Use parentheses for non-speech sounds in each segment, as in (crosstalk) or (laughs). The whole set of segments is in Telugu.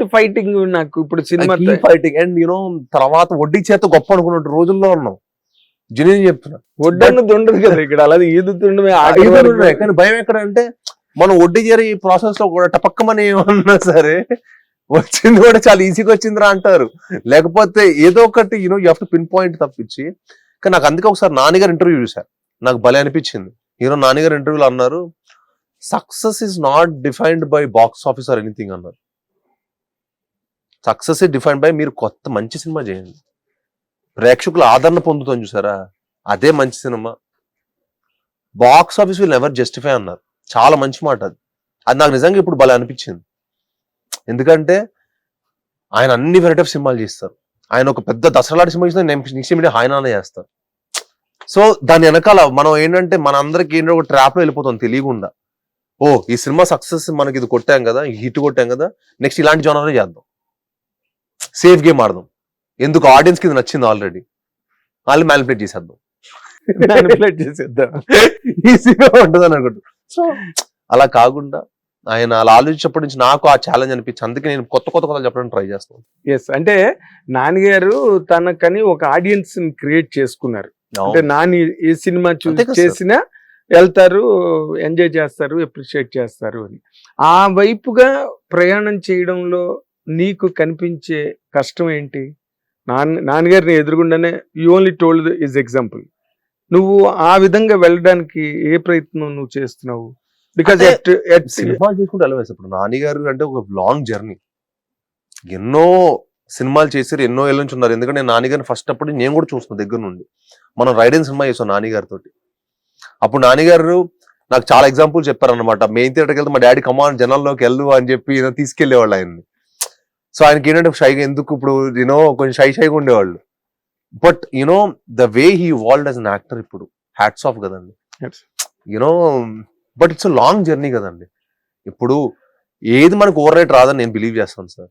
ఏంటి ఫైటింగ్ నాకు ఇప్పుడు సినిమా ఫైటింగ్ అండ్ యూనో తర్వాత వడ్డీ చేత గొప్ప అనుకున్న రోజుల్లో ఉన్నాం. జెన్యున్ చెప్తున్నా? వడ్డన్నది ఉండదు కదా ఇక్కడ. అలాగే ఈదుతుండమే. కానీ భయం ఎక్కడ అంటే మనం వడ్డీ చేరి ఈ ప్రాసెస్లో కూడా టపక్కమని ఏమన్నా సరే వచ్చింది కూడా చాలా ఈజీగా వచ్చిందిరా అంటారు. లేకపోతే ఏదో ఒకటి you know you to pinpoint తప్పించి కానీ నాకు అందుకే ఒకసారి నాన్నగారు ఇంటర్వ్యూ చూశారు నాకు భలే అనిపించింది. హీరో నాన్నగారు ఇంటర్వ్యూలో అన్నారు success is not defined by box office or anything అన్నారు. సక్సెస్ డిఫైన్ బై మీరు కొత్త మంచి సినిమా చేయండి. ప్రేక్షకుల ఆదరణ పొందుతాం చూసారా? అదే మంచి cinema. Box office will ever justify అన్నారు. చాలా మంచి మాట అది. అది నాకు నిజంగా ఇప్పుడు భలే అనిపించింది. ఎందుకంటే ఆయన అన్ని వెరైటీ ఆఫ్ సినిమాలు చేస్తారు. ఆయన ఒక పెద్ద దసరాలాంటి సినిమా చేసిన నెక్స్ట్ మీడియా ఆయన చేస్తారు సో దాని వెనకాల మనం ఏంటంటే మన అందరికి ఏంటో ఒక ట్రాప్లో వెళ్ళిపోతాం తెలియకుండా. ఓ ఈ సినిమా సక్సెస్ మనకి ఇది కొట్టాం కదా హిట్ కొట్టాం కదా నెక్స్ట్ ఇలాంటి జోనరే చేద్దాం. సేఫ్ గేమ్ ఆడదాం. ఎందుకు? ఆడియన్స్కి ఇది నచ్చింది ఆల్రెడీ. వాళ్ళు మ్యానిపులేట్ చేసేద్దాం. చేసేద్దాం. ఈజీగా ఉంటుంది అని అనుకుంటా సో అలా కాకుండా ఆయన అలా ఆలోచించినప్పటి నుంచి నాకు ఆ ఛాలెంజ్ అనిపించి అందుకే నేను కొత్త కొత్త కొత్త చెప్పడానికి ట్రై చేస్తాను ఎస్ అంటే నాన్నగారు తనకని ఒక ఆడియన్స్ని క్రియేట్ చేసుకున్నారు. అంటే నాని ఏ సినిమా కదా. చేసినా వెళ్తారు ఎంజాయ్ చేస్తారు అప్రిషియేట్ చేస్తారు అని. ఆ వైపుగా ప్రయాణం చేయడంలో నీకు కనిపించే కష్టం ఏంటి? నాన్న నాన్నగారిని ఎదురుగుండానే you only told is example నువ్వు ఆ విధంగా వెళ్ళడానికి ఏ ప్రయత్నం నువ్వు చేస్తున్నావు? బికాజ్ అంటే సినిమా చేసుకుంటే వెళ్ళవేసి ఇప్పుడు నాన్నగారు అంటే ఒక లాంగ్ జర్నీ ఎన్నో సినిమాలు చేశారు ఎన్నో ఏళ్ళ నుంచి ఉన్నారు. ఎందుకంటే నేను నాన్నగారిని ఫస్ట్ అప్పుడు నేను కూడా చూస్తున్నాను దగ్గర నుండి. మనం రైడెన్ సినిమా చేసాం నాన్నగారితో అప్పుడు నాన్నగారు నాకు చాలా ఎగ్జాంపుల్ చెప్పారనమాట మెయిన్ థియేటర్కి వెళ్తే మా డాడీ కమాన్ జనాల్లోకి వెళ్ళు అని చెప్పి తీసుకెళ్ళేవాళ్ళు ఆయన్ని. సో ఆయనకి ఏంటంటే షైగా ఎందుకు ఇప్పుడు యూనో కొంచెం షై షైగా ఉండేవాళ్ళు. But you know the way he evolved as an actor ఇప్పుడు హ్యాట్స్ ఆఫ్ కదండి. You know but it's long journey కదండి. ఇప్పుడు ఏది మనకు ఓవర్ రైట్ రాదని నేను బిలీవ్ చేస్తాను సార్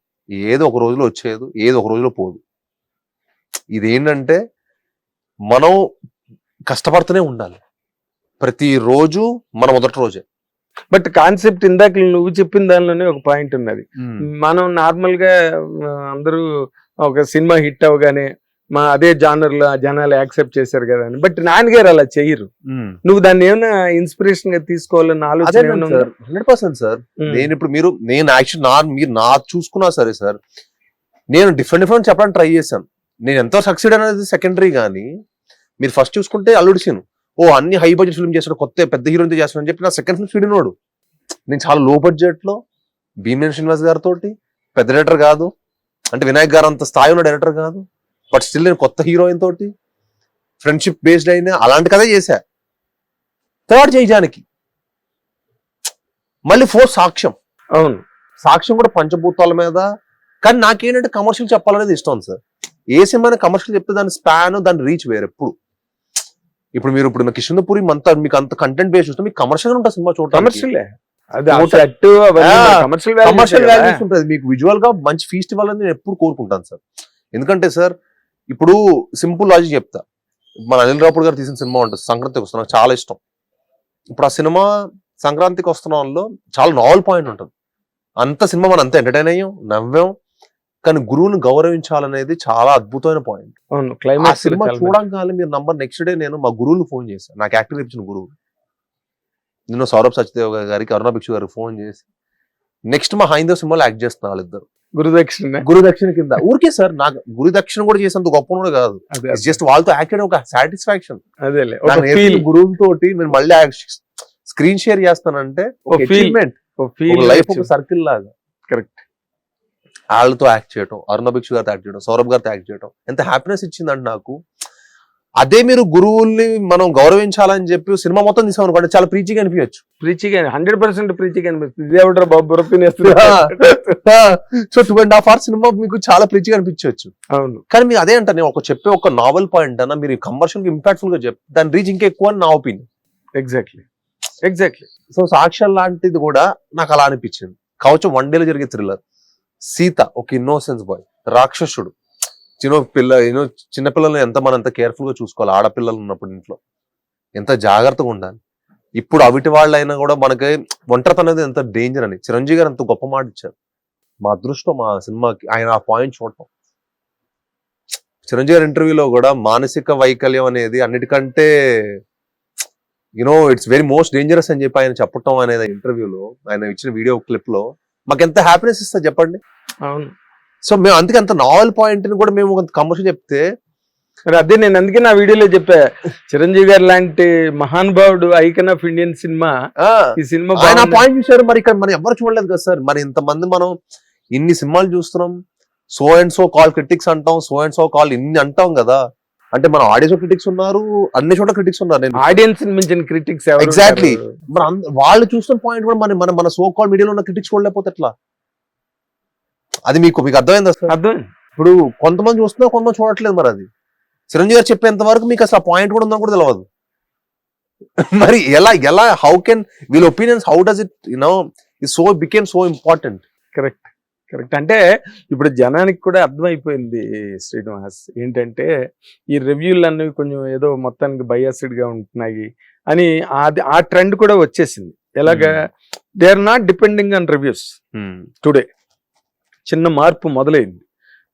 ఏది ఒక రోజులో వచ్చేది ఏది ఒక రోజులో పోదు. ఇది ఏంటంటే మనం కష్టపడుతూనే ఉండాలి. ప్రతి రోజు మన మొదటి రోజే. బట్ కాన్సెప్ట్ ఇందాక నువ్వు చెప్పిన దానిలోనే ఒక పాయింట్ ఉన్నది. మనం నార్మల్గా అందరూ ఒక సినిమా హిట్ అవగానే మా అదే జానర్లో జనాలు యాక్సెప్ట్ చేశారు కదా అని. బట్ నాన్నగారు అలా చెయ్యరు నువ్వు దాన్ని ఏమైనా ఇన్స్పిరేషన్గా తీసుకోవాలన్న ఆలోచన హండ్రెడ్ పర్సెంట్ సార్. నేను ఇప్పుడు మీరు నేను యాక్చువల్ నా మీరు నా చూసుకున్నా సరే సార్ నేను డిఫరెంట్ డిఫరెంట్ చెప్పడానికి ట్రై చేశాను. నేను ఎంతో సక్సీడ్ అనేది సెకండరీ కానీ మీరు ఫస్ట్ చూసుకుంటే అల్లుడు సీన్. ఓ అన్ని హై బడ్జెట్ ఫిల్మ్ చేస్తాడు కొత్త పెద్ద హీరోయిన్ చేస్తాడు అని చెప్పి నా సెకండ్ ఫిల్మ్ చూడినోడు నేను చాలా లో బడ్జెట్లో భీమేన్ శ్రీనివాస్ గారితో పెద్ద డైరెక్టర్ కాదు అంటే వినాయక్ గారు అంత స్థాయి ఉన్న డైరెక్టర్ కాదు బట్ స్టిల్ నేను కొత్త హీరోయిన్ తోటి ఫ్రెండ్షిప్ బేస్డ్ అయినా అలాంటి కథే చేశా. థర్డ్ జైజానికి మళ్ళీ ఫోర్త్ సాక్ష్యం. అవును. సాక్ష్యం కూడా పంచభూతాల మీద కానీ నాకేంటంటే కమర్షియల్ చెప్పాలనేది ఇష్టం సార్ ఏ సినిమా కమర్షియల్ చెప్తే దాని స్పాన్ దాని రీచ్ వేరు ఎప్పుడు. ఇప్పుడు మీరు ఇప్పుడు కిషన్పూరి అంత మీకు అంత కంటెంట్ బేస్ చూస్తే మీకు కమర్షియల్ ఉంటుంది సినిమా చూడటం కమర్షియల్ కమర్షియల్ వాల్యూస్ ఉంటుంది. మీకు విజువల్గా మంచి ఫీస్ట్ ఇవ్వాలని నేను ఎప్పుడు కోరుకుంటాను సార్. ఎందుకంటే సార్ ఇప్పుడు సింపుల్ లాజిక్ చెప్తా. మన అనిల్ రాపుడు గారు తీసిన సినిమా ఉంటుంది. సంక్రాంతికి వస్తున్నా నాకు చాలా ఇష్టం. ఇప్పుడు ఆ సినిమా సంక్రాంతికి వస్తున్న చాలా నావల్ పాయింట్ ఉంటుంది. అంత సినిమా మనం అంత ఎంటర్టైన్ అయ్యాం నవ్వాం. కానీ గురువుని గౌరవించాలనేది చాలా అద్భుతమైన పాయింట్ అవును క్లైమాక్స్ సినిమా చూడంగానే మీరు నంబర్ నెక్స్ట్ డే నేను మా గురువులు ఫోన్ చేశాను నాకు యాక్టింగ్ ఇచ్చిన గురువు. నేను సౌరభ్ సత్యదేవ్ గారికి అరుణ భిక్షు గారికి ఫోన్ చేసి నెక్స్ట్ మా హైందవ్ సినిమాలో యాక్ట్ చేస్తున్నా వాళ్ళిద్దరు. గురుదక్షిణ గురు దక్షిణ కింద. ఊరికే సార్ నాకు గురు దక్షిణ కూడా చేసేంత గొప్ప కూడా కాదు. జస్ట్ వాళ్ళతో యాక్ట్ చేయడం ఒక సాటిస్ఫాక్షన్ గురువు తోటి నేను మళ్ళీ స్క్రీన్ షేర్ చేస్తానంటే ఒక feel. అచీవ్మెంట్ ఒక ఫీల్ లైఫ్ ఒక సర్కిల్ లాగా. Correct. వాళ్ళతో యాక్ట్ చేయడం అరుణ భిక్షు గారితో యాక్ట్ చేయడం సౌరభ్ గారితో యాక్ట్ చేయడం ఎంత హ్యాపీనెస్ ఇచ్చిందంటే నాకు. అదే మీరు గురువుల్ని మనం గౌరవించాలని చెప్పి సినిమా మొత్తం తీసాం అనుకోండి చాలా ప్రీచిగా అనిపించచ్చు. ప్రీచిగా హండ్రెడ్ పర్సెంట్ ప్రీచిగా అనిపిస్తుంది. (laughs) So two and half hour cinema మీకు చాలా ప్రీచిగా అనిపించవచ్చు అవును. కానీ మీరు అదే అంటారు నేను ఒక చెప్పే ఒక నావెల్ పాయింట్ అన్న మీరు కమర్షియల్ ఇంపాక్ట్ఫుల్గా చెప్ దాని రీచ్ ఇంకా ఎక్కువ అని నా ఒపీనియన్ ఎగ్జాక్ట్లీ ఎగ్జాక్ట్లీ సో సాక్ష్యం లాంటిది కూడా నాకు అలా అనిపించింది. కవచం వన్ డేలో జరిగే థ్రిల్లర్ సీత ఒక ఇన్నోసెన్స్ బాయ్ రాక్షసుడు. చిన్న పిల్ల యూనో చిన్నపిల్లల్ని ఎంత మనం ఎంత కేర్ఫుల్గా చూసుకోవాలి ఆడపిల్లలు ఉన్నప్పుడు ఇంట్లో. ఎంత జాగ్రత్తగా ఉండాలి. ఇప్పుడు అవిటి వాళ్ళైనా కూడా మనకి ఒంటరితనం అనేది ఎంత డేంజర్ అని. చిరంజీవి గారు అంత గొప్ప మాట ఇచ్చారు. మా అదృష్టం మా సినిమాకి ఆయన ఆ పాయింట్ చూడటం. చిరంజీవి గారి ఇంటర్వ్యూలో కూడా మానసిక వైకల్యం అనేది అన్నిటికంటే you know it's very most dangerous అని చెప్పి ఆయన చెప్పటం అనేది ఇంటర్వ్యూలో ఆయన ఇచ్చిన వీడియో క్లిప్లో మాకు ఎంత హ్యాపీనెస్ ఇస్తా చెప్పండి? అవును. సో మేము అందుకే అంత నావల్ పాయింట్ని కూడా మేము కమర్షియల్ చెప్తే మరి అదే నేను అందుకే నా వీడియోలో చెప్పా. చిరంజీవి గారు లాంటి మహానుభావుడు ఐకన్ ఆఫ్ ఇండియన్ సినిమా ఈ సినిమా ఆయన. పాయింట్ చూసారు మరి ఇక్కడ మనం ఎవరు చూడలేదు కదా సార్? మరి ఇంతమంది మనం ఇన్ని సినిమాలు చూస్తున్నాం. So and so call critics అంటాం సో అండ్ సో కాల్ ఇన్ని అంటాం కదా. అంటే మన ఆడియన్స్ క్రిటిక్స్ ఉన్నారు అన్ని చోట్ల క్రిటిక్స్ ఉన్నారు. నేను ఆడియన్స్ మించిన క్రిటిక్స్. మరి అంద- వాళ్ళు చూస్తున్న పాయింట్ కూడా మన మన మన సో కాల్ మీడియాలో ఉన్న క్రిటిక్స్ చూడలేకపోతే ఎట్లా? అది మీకు మీకు అర్థమైందా సార్? అర్థం. ఇప్పుడు కొంతమంది చూస్తున్నారు కొంతమంది చూడట్లేదు మరి అది. చిరంజీవి గారు చెప్పేంత వరకు మీకు అసలు ఆ పాయింట్ కూడా ఉందని కూడా తెలియదు (laughs) మరి ఎలా ఎలా హౌ కెన్ వీళ్ళ opinions how does it you know it so became so important correct correct. అంటే ఇప్పుడు జనానికి కూడా అర్థమైపోయింది శ్రీనివాస్ ఏంటంటే ఈ రివ్యూలు అన్నవి కొంచెం ఏదో మొత్తానికి biased గా ఉంటున్నాయి అని అది ఆ ట్రెండ్ కూడా వచ్చేసింది. ఎలాగా they are not depending on reviews today. చిన్న మార్పు మొదలైంది.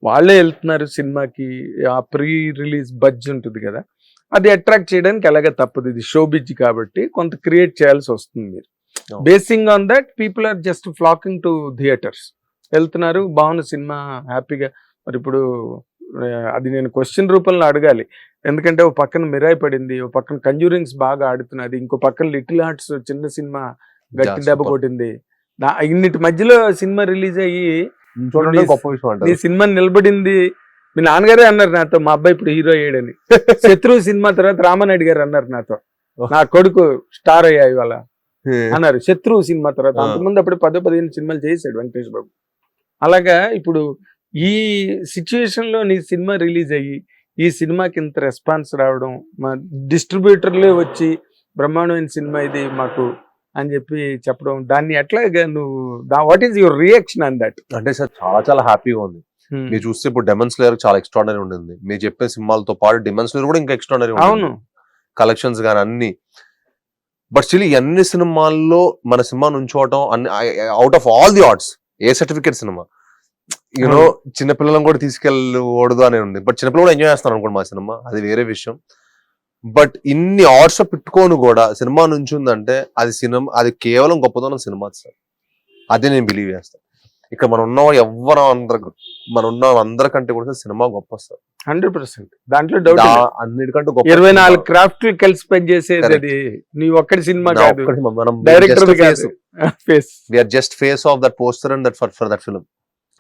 వాళ్ళే వెళ్తున్నారు సినిమాకి ఆ ప్రీ రిలీజ్ బడ్జ్ ఉంటుంది కదా అది అట్రాక్ట్ చేయడానికి ఎలాగ తప్పదు. ఇది షో బిజ్ కాబట్టి కొంత క్రియేట్ చేయాల్సి వస్తుంది మీరు. Basing on that people are just flocking to theatres. వెళ్తున్నారు. బాగున్న సినిమా. హ్యాపీగా. మరి ఇప్పుడు అది నేను క్వశ్చన్ రూపంలో అడగాలి. ఎందుకంటే ఓ పక్కన మిరాయి పడింది. ఓ పక్కన కంజూరింగ్స్ బాగా ఆడుతున్నది. ఇంకో పక్కన లిటిల్ హార్ట్స్ చిన్న సినిమా గట్టి దెబ్బ కొట్టింది. ఇన్నిటి మధ్యలో సినిమా రిలీజ్ అయ్యి చూడండి గొప్ప విషయం అంటారు. సినిమా నిలబడింది. మీ నాన్నగారే అన్నారు నాతో మా అబ్బాయి ఇప్పుడు హీరో అయ్యాడని. (laughs) శత్రువు సినిమా తర్వాత రామనాయుడు గారు అన్నారు నాతో. నా కొడుకు స్టార్ అయ్యా ఇవాళ. అన్నారు. శత్రువు సినిమా తర్వాత. అంతకుముందు అప్పుడు పదో పదిహేను సినిమాలు చేశాడు వెంకటేష్ బాబు. అలాగా ఇప్పుడు ఈ సిచ్యువేషన్లో నీ సినిమా రిలీజ్ అయ్యి ఈ సినిమాకి ఇంత రెస్పాన్స్ రావడం మా డిస్ట్రిబ్యూటర్లే వచ్చి బ్రహ్మాండమైన సినిమా ఇది మాకు అని చెప్పి చెప్పడం దాన్ని ఎట్లాగా నువ్వు what is your reaction on that అంటే సార్ చాలా చాలా హ్యాపీగా ఉంది. మీరు చూస్తే ఇప్పుడు డెమన్స్ లేయర్ చాలా ఎక్స్ట్రాడనరీ ఉండింది. మీరు చెప్పే సినిమాలతో పాటు డెమన్స్ లేయర్ కూడా ఇంకా ఎక్స్ట్రాడనరీ అవును. కలెక్షన్స్ కానీ అన్ని. బట్ స్టిల్ అన్ని సినిమాల్లో మన సినిమా నుంచోవటం అన్ని out of all the arts A certificate cinema? You know చిన్నపిల్లలను కూడా తీసుకెళ్ళకూడదు అని ఉంది. బట్ చిన్నపిల్లలు కూడా ఎంజాయ్ చేస్తారు అనుకోండి మా సినిమా. అది వేరే విషయం. బట్ ఇన్ని ఆర్ట్స్ పెట్టుకొని కూడా సినిమా నుంచి ఉందంటే అది సినిమా అది కేవలం గొప్పతనం సినిమా సార్. అదే నేను బిలీవ్ చేస్తాను ఇక్కడ మనం ఉన్న ఎవరు అందరు మనం ఉన్న అందరికంటే కూడా సినిమా గొప్ప సార్. Hundred percent. దాంట్లో డౌట్ అన్నిటికంటే ఇరవై. నాలుగు క్రాఫ్ట్లు కలిసి పనిచేసేది నీ ఒక్కడి సినిమా నా director face- (laughs) face of that poster and that for, for that film.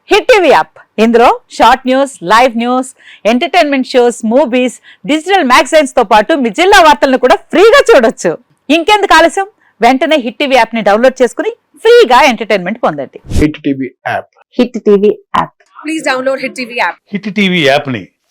Hit TV app ఇందులో short news live news entertainment shows movies digital మ్యాగజైన్స్తో పాటు మీ జిల్లా వార్తలను కూడా ఫ్రీగా చూడొచ్చు. ఇంకెందుకు ఆలస్యం? వెంటనే హిట్ టీవీ యాప్ని డౌన్లోడ్ చేసుకుని ఫ్రీగా ఎంటర్టైన్మెంట్ పొందండి. Hit TV app hit TV app please download Hit TV app. Hit TV యాప్ని